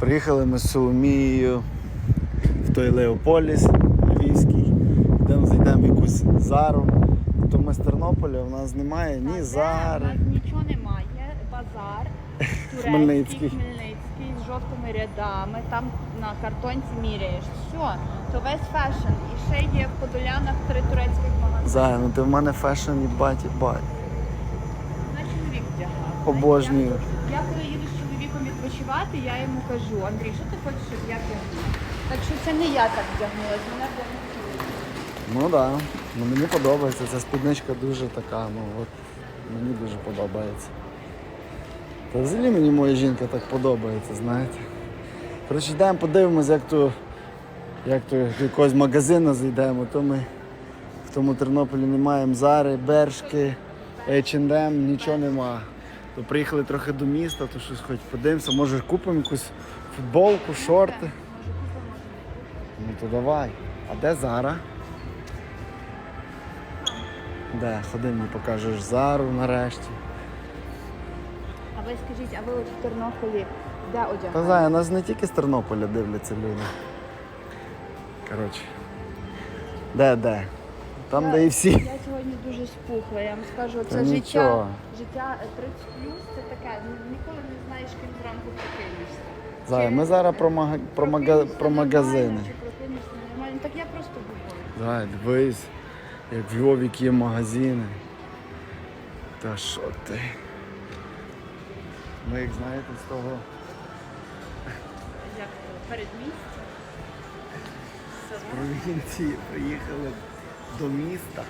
Приїхали ми з Соломією в той Леополіс Львівський. Йдемо зайдемо в якусь зару. То ми з Тернополя, у нас немає ні У зари. нас нічого немає. Базар турецький, Хмельницький. Хмельницький з жовтими рядами. Там на картонці міряєш. Все, то весь фешн. І ще є в Подолянах три турецьких магазини. Зая, ну ти в мене фешн і баті бать. На чоловік вдягав. Обожнюю. Я, я відпочивати, я йому кажу, Андрій, що ти хочеш, щоб я вдягнула? Так що це не я так вдягнулась, мене вдягнув чоловік. Ну так. Да. Ну, мені подобається. Ця спідничка дуже така, ну от мені дуже подобається. Та взагалі мені моя жінка так подобається, знаєте. Коротше, йдемо подивимось, як то, як то якогось магазину зайдемо, то ми в тому Тернополі не маємо зари, бершки, H&M, нічого нема. То приїхали трохи до міста, то щось хоч подивимося, може купимо якусь футболку, шорти. Ну то давай. А де Зара? Де? Ходи мені покажеш Зару нарешті. А ви скажіть, а ви от в Тернополі де Та одягаєте? знаю, нас не тільки з Тернополя дивляться люди. Коротше. Де, де? Там, Я- де і всі. Я сьогодні дуже спухла, я вам скажу, це життя, життя 30 плюс це таке, ніколи не знаєш, ким зранку прокинешся. Зая, ми зараз про, мага... про, мага... про магазини. Чи прокинешся нормально, так я просто говорю. Зая, дивись, як в Львові є магазини. Та що ти? Ми, як знаєте, з того Як то, передмістя. Село. провінції приїхали до міста.